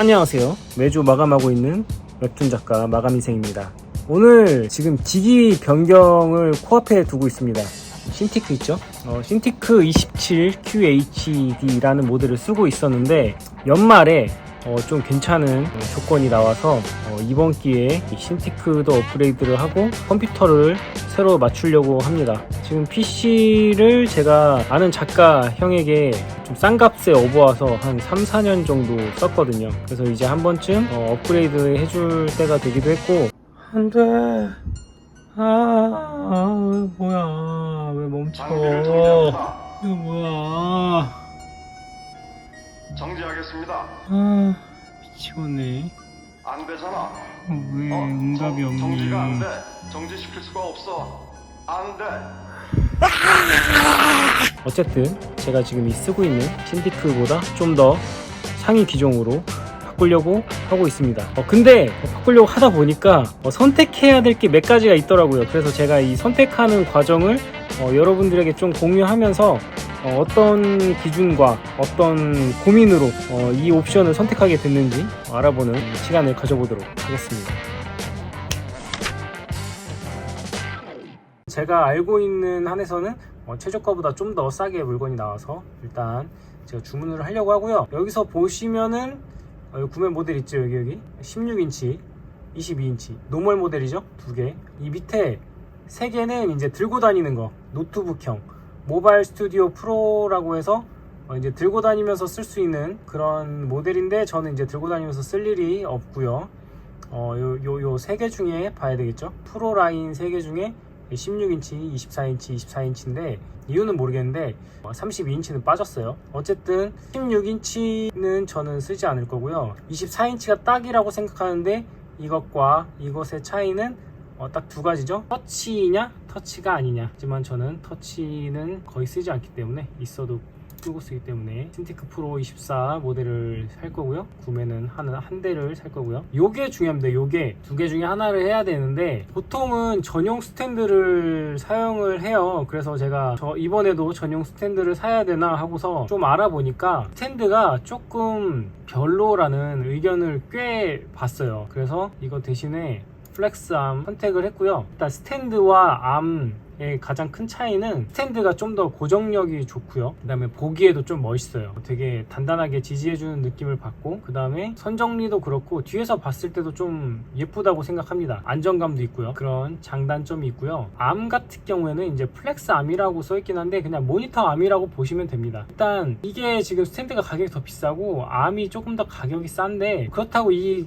안녕하세요. 매주 마감하고 있는 웹툰 작가 마감인생입니다. 오늘 지금 직위 변경을 코앞에 두고 있습니다. 신티크 있죠? 어, 신티크 27QHD라는 모델을 쓰고 있었는데 연말에 어, 좀 괜찮은 어, 조건이 나와서 어, 이번 기회에 이 신티크도 업그레이드를 하고 컴퓨터를 새로 맞추려고 합니다. 지금 PC를 제가 아는 작가 형에게 좀 싼 값에 업어와서 한 3, 4년 정도 썼거든요. 그래서 이제 한 번쯤 어, 업그레이드 해줄 때가 되기도 했고 안 돼. 아, 아, 뭐야. 왜 멈춰. 장비를 정지합니다. 이거 뭐야. 정지하겠습니다. 아, 미치겠네. 안 되잖아. 왜 어, 응답이 정, 정지가 안 없니? 돼. 정지시킬 수가 없어. 안 돼. 어쨌든 제가 지금 이 쓰고 있는 신디크보다 좀 더 상위 기종으로 바꾸려고 하고 있습니다. 어, 근데 바꾸려고 하다 보니까 어, 선택해야 될 게 몇 가지가 있더라고요. 그래서 제가 이 선택하는 과정을 어, 여러분들에게 좀 공유하면서 어, 떤 기준과 어떤 고민으로 어, 이 옵션을 선택하게 됐는지 알아보는 시간을 가져보도록 하겠습니다. 제가 알고 있는 한에서는 어, 최저가보다 좀 더 싸게 물건이 나와서 일단 제가 주문을 하려고 하고요. 여기서 보시면은 어, 구매 모델 있죠 여기 여기 16인치, 22인치 노멀 모델이죠 두 개. 이 밑에 세 개는 이제 들고 다니는 거 노트북형 모바일 스튜디오 프로라고 해서 어, 이제 들고 다니면서 쓸 수 있는 그런 모델인데 저는 이제 들고 다니면서 쓸 일이 없고요. 어, 요, 요, 요세개 중에 봐야 되겠죠. 프로 라인 세 개 중에 16인치, 24인치, 24인치인데 이유는 모르겠는데 32인치는 빠졌어요. 어쨌든 16인치는 저는 쓰지 않을 거고요. 24인치가 딱이라고 생각하는데 이것과 이것의 차이는 어, 딱 두 가지죠. 터치냐, 터치가 아니냐. 하지만 저는 터치는 거의 쓰지 않기 때문에 있어도 쓰고 쓰기 때문에 신티크 프로 24 모델을 살 거고요. 구매는 하는 한 대를 살 거고요. 요게 중요합니다. 요게 두 개 중에 하나를 해야 되는데 보통은 전용 스탠드를 사용을 해요. 그래서 제가 저 이번에도 전용 스탠드를 사야 되나 하고서 좀 알아보니까 스탠드가 조금 별로라는 의견을 꽤 봤어요. 그래서 이거 대신에 플렉스암 선택을 했고요. 일단 스탠드와 암의 가장 큰 차이는 스탠드가 좀 더 고정력이 좋고요. 그 다음에 보기에도 좀 멋있어요. 되게 단단하게 지지해주는 느낌을 받고 그 다음에 선정리도 그렇고 뒤에서 봤을 때도 좀 예쁘다고 생각합니다. 안정감도 있고요. 그런 장단점이 있고요. 암 같은 경우에는 이제 플렉스 암이라고 써있긴 한데 그냥 모니터 암이라고 보시면 됩니다. 일단 이게 지금 스탠드가 가격이 더 비싸고 암이 조금 더 가격이 싼데 그렇다고 이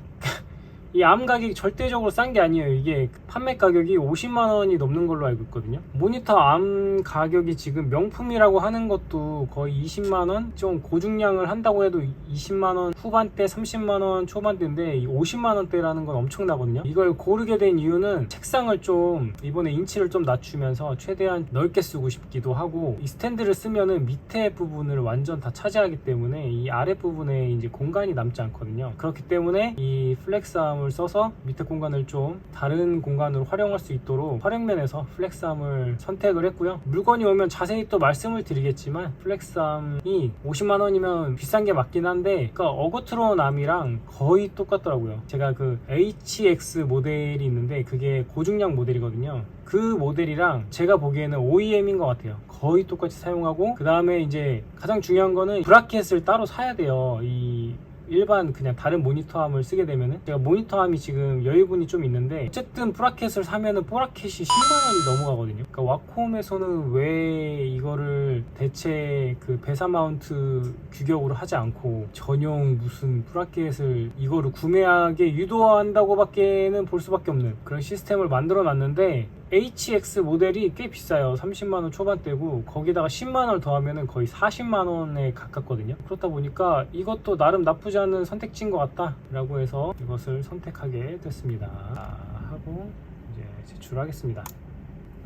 이 암 가격이 절대적으로 싼 게 아니에요. 이게 판매 가격이 50만 원이 넘는 걸로 알고 있거든요. 모니터 암 가격이 지금 명품이라고 하는 것도 거의 20만 원, 좀 고중량을 한다고 해도 20만 원 후반대, 30만 원 초반대인데 50만 원대라는 건 엄청나거든요. 이걸 고르게 된 이유는 책상을 좀 이번에 인치를 좀 낮추면서 최대한 넓게 쓰고 싶기도 하고 이 스탠드를 쓰면은 밑에 부분을 완전 다 차지하기 때문에 이 아랫 부분에 이제 공간이 남지 않거든요. 그렇기 때문에 이 플렉스 암을 써서 밑에 공간을 좀 다른 공간으로 활용할 수 있도록 활용면에서 플렉스암을 선택을 했고요. 물건이 오면 자세히 또 말씀을 드리겠지만 플렉스암이 50만 원이면 비싼 게 맞긴 한데 그러니까 어거트론 암이랑 거의 똑같더라고요. 제가 그 HX 모델이 있는데 그게 고중량 모델이거든요. 그 모델이랑 제가 보기에는 OEM인 것 같아요. 거의 똑같이 사용하고 그 다음에 이제 가장 중요한 거는 브라켓을 따로 사야 돼요. 이 일반 그냥 다른 모니터함을 쓰게 되면은 제가 모니터함이 지금 여유분이 좀 있는데 어쨌든 브라켓을 사면은 브라켓이 10만 원이 넘어가거든요. 그러니까 와콤에서는 왜 이거를 대체 그 배사 마운트 규격으로 하지 않고 전용 무슨 브라켓을 이거를 구매하게 유도한다고 밖에는 볼 수밖에 없는 그런 시스템을 만들어 놨는데 HX 모델이 꽤 비싸요. 30만원 초반대고, 거기다가 10만원을 더하면 거의 40만원에 가깝거든요. 그렇다 보니까 이것도 나름 나쁘지 않은 선택지인 것 같다. 라고 해서 이것을 선택하게 됐습니다. 아, 하고, 이제 제출하겠습니다.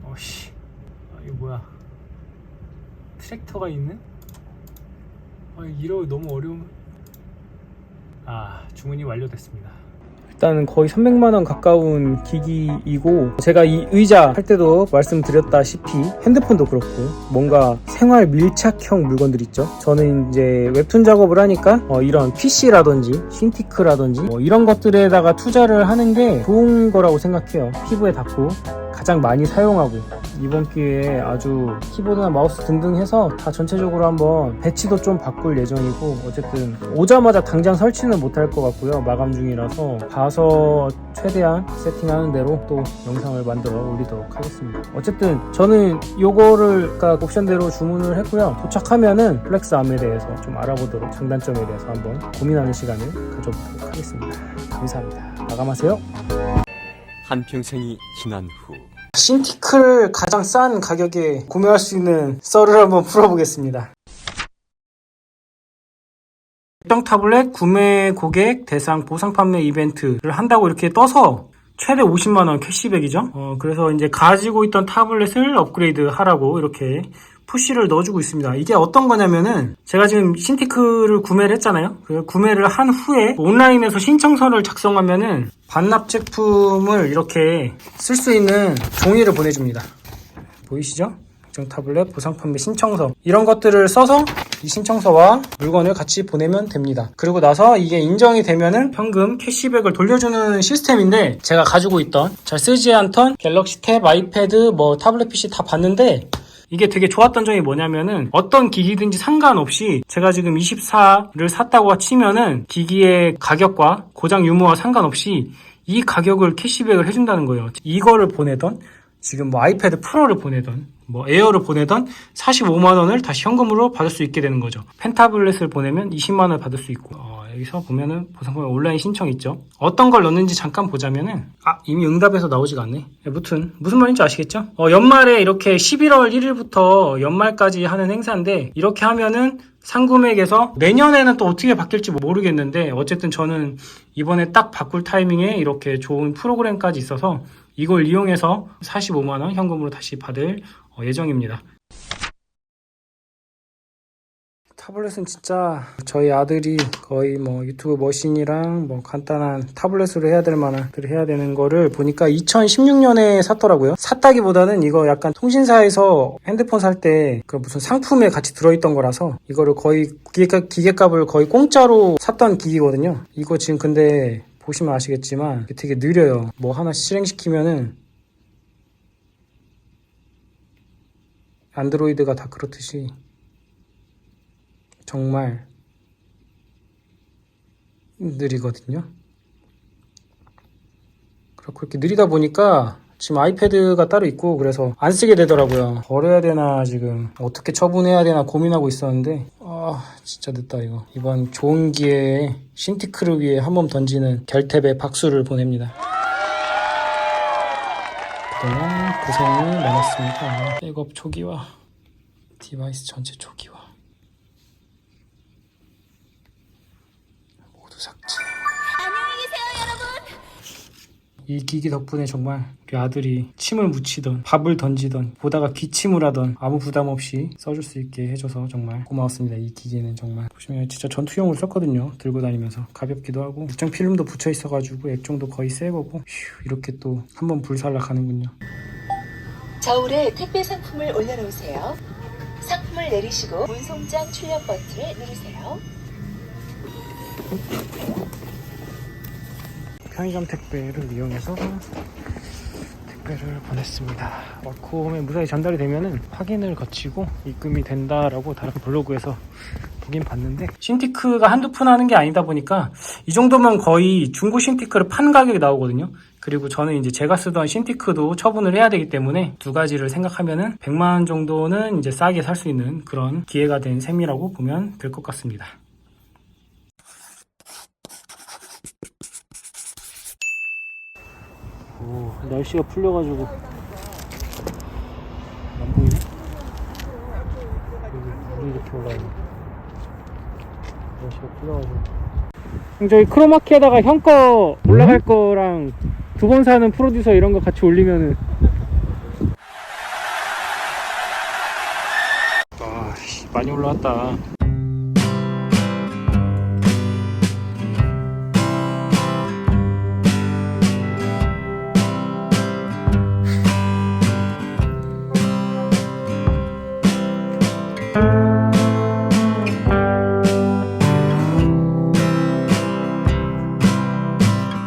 어씨, 아, 이거 뭐야. 트랙터가 있는? 아, 이러 너무 어려운. 아, 주문이 완료됐습니다. 일단은 거의 300만 원 가까운 기기이고 제가 이 의자 할 때도 말씀드렸다시피 핸드폰도 그렇고 뭔가 생활 밀착형 물건들 있죠. 저는 이제 웹툰 작업을 하니까 어, 이런 PC라든지 신티크라든지 뭐 이런 것들에다가 투자를 하는 게 좋은 거라고 생각해요. 피부에 닿고 가장 많이 사용하고 이번 기회에 아주 키보드나 마우스 등등 해서 다 전체적으로 한번 배치도 좀 바꿀 예정이고 어쨌든 오자마자 당장 설치는 못할 것 같고요. 마감 중이라서 봐서 최대한 세팅하는 대로 또 영상을 만들어 올리도록 하겠습니다. 어쨌든 저는 요거를 까 옵션대로 주문을 했고요. 도착하면은 플렉스 암에 대해서 좀 알아보도록 장단점에 대해서 한번 고민하는 시간을 가져보도록 하겠습니다. 감사합니다. 마감하세요. 한평생이 지난 후 신티크를 가장 싼 가격에 구매할 수 있는 썰을 한번 풀어보겠습니다. 일정 타블렛 구매 고객 대상 보상 판매 이벤트를 한다고 이렇게 떠서 최대 50만원 캐시백이죠. 어, 그래서 이제 가지고 있던 타블렛을 업그레이드 하라고 이렇게 푸시를 넣어주고 있습니다. 이게 어떤 거냐면은 제가 지금 신티크를 구매를 했잖아요. 그 구매를 한 후에 온라인에서 신청서를 작성하면은 반납 제품을 이렇게 쓸 수 있는 종이를 보내줍니다. 보이시죠? 액정 타블렛 보상 판매 신청서 이런 것들을 써서 이 신청서와 물건을 같이 보내면 됩니다. 그리고 나서 이게 인정이 되면은 현금 캐시백을 돌려주는 시스템인데 제가 가지고 있던 잘 쓰지 않던 갤럭시 탭, 아이패드, 뭐 타블렛 PC 다 봤는데 이게 되게 좋았던 점이 뭐냐면은 어떤 기기든지 상관없이 제가 지금 24를 샀다고 치면은 기기의 가격과 고장 유무와 상관없이 이 가격을 캐시백을 해준다는 거예요. 이거를 보내던 지금 뭐 아이패드 프로를 보내던 뭐 에어를 보내던 45만 원을 다시 현금으로 받을 수 있게 되는 거죠. 펜타블렛을 보내면 20만 원을 받을 수 있고 어, 여기서 보면은 보상품 온라인 신청 있죠. 어떤 걸 넣는지 잠깐 보자면은 아 이미 응답에서 나오지가 않네. 아무튼 무슨 말인지 아시겠죠? 어, 연말에 이렇게 11월 1일부터 연말까지 하는 행사인데 이렇게 하면은 상금액에서 내년에는 또 어떻게 바뀔지 모르겠는데 어쨌든 저는 이번에 딱 바꿀 타이밍에 이렇게 좋은 프로그램까지 있어서 이걸 이용해서 45만 원 현금으로 다시 받을 어, 예정입니다. 타블렛은 진짜 저희 아들이 거의 뭐 유튜브 머신이랑 뭐 간단한 타블렛으로 해야 될 만한 들 해야 되는 거를 보니까 2016년에 샀더라고요. 샀다기보다는 이거 약간 통신사에서 핸드폰 살 때 그 무슨 상품에 같이 들어있던 거라서 이거를 거의 기계값, 기계값을 거의 공짜로 샀던 기기거든요. 이거 지금 근데 보시면 아시겠지만 되게 느려요. 뭐 하나 실행시키면은 안드로이드가 다 그렇듯이 정말 느리거든요. 그렇고 이렇게 느리다 보니까 지금 아이패드가 따로 있고 그래서 안 쓰게 되더라고요. 버려야 되나 지금 어떻게 처분해야 되나 고민하고 있었는데 아 진짜 늦다 이거. 이번 좋은 기회에 신티크를 위해 한번 던지는 결탭에 박수를 보냅니다. 그동안 고생이 많았습니다. 백업 초기화, 디바이스 전체 초기화. 모두 삭제. 이 기기 덕분에 정말 우리 아들이 침을 묻히던 밥을 던지던 보다가 기침을 하던 아무 부담 없이 써줄 수 있게 해줘서 정말 고마웠습니다. 이 기기는 정말 보시면 진짜 전투용으로 썼거든요. 들고 다니면서 가볍기도 하고 액정 필름도 붙여 있어가지고 액정도 거의 새 거고 휴, 이렇게 또 한번 불살라 가는군요. 저울에 택배 상품을 올려놓으세요. 상품을 내리시고 문송장 출력 버튼을 누르세요. 편의점 택배를 이용해서 택배를 보냈습니다. 와콤에 무사히 전달이 되면은 확인을 거치고 입금이 된다라고 다른 블로그에서 보긴 봤는데 신티크가 한두 푼 하는 게 아니다 보니까 이 정도면 거의 중고 신티크를 판 가격이 나오거든요. 그리고 저는 이제 제가 쓰던 신티크도 처분을 해야 되기 때문에 두 가지를 생각하면은 100만 원 정도는 이제 싸게 살 수 있는 그런 기회가 된 셈이라고 보면 될 것 같습니다. 오, 날씨가 풀려가지고. 안 보이네? 여기 물이 이렇게 올라오네. 날씨가 풀려가지고. 저희 크로마키에다가 형 거 올라갈 거랑 두 번 사는 프로듀서 이런 거 같이 올리면은. 아, 씨, 많이 올라왔다